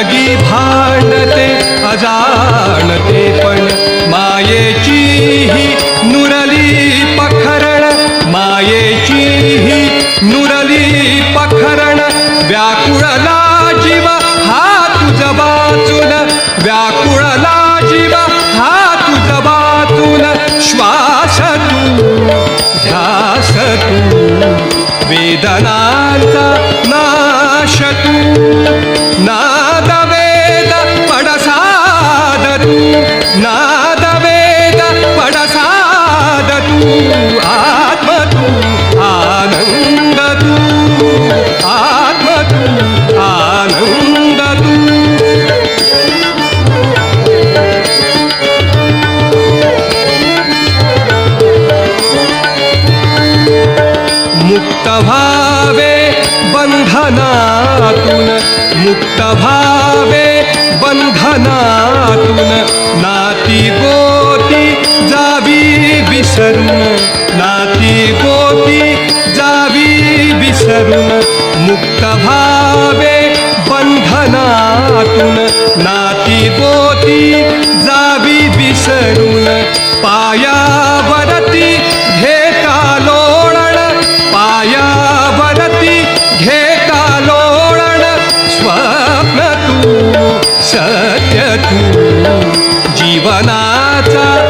लगी भांडते अजाणते पण. मायेची ही नुरली पखरण मायेची ही नुरली पखरण व्याकुळला जीव हा तुझ बाजून व्याकुळला जीव हा तुझ बाजून. श्वास तू ध्यास तू वेदनाचा नाश तू. ना विसरून नाती गोती जावी विसरून मुक्त भावे बंधनातून नाती गोती जावी विसरून पायावरती घेता लोळण पायावरती घेता लोळण स्वप्न तू सत्य तू जीवनाचा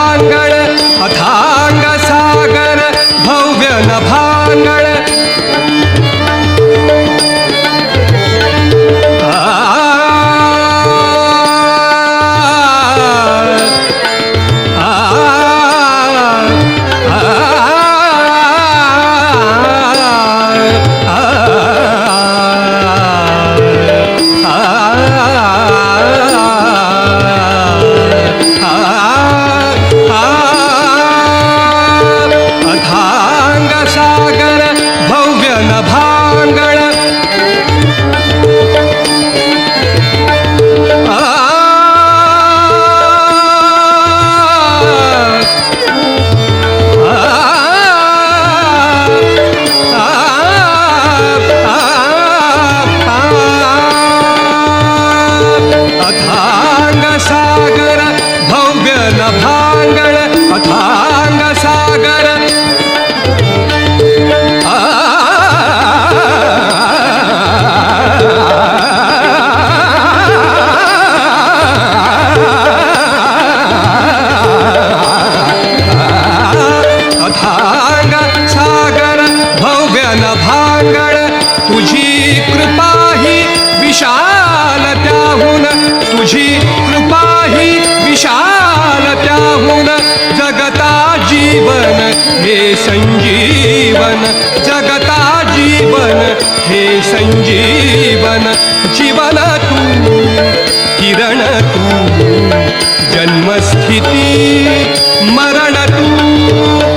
अथांग सागर भव्य नभांगण जीवन हे संजीवन जीवन तू किरण तू जन्मस्थिती मरण तू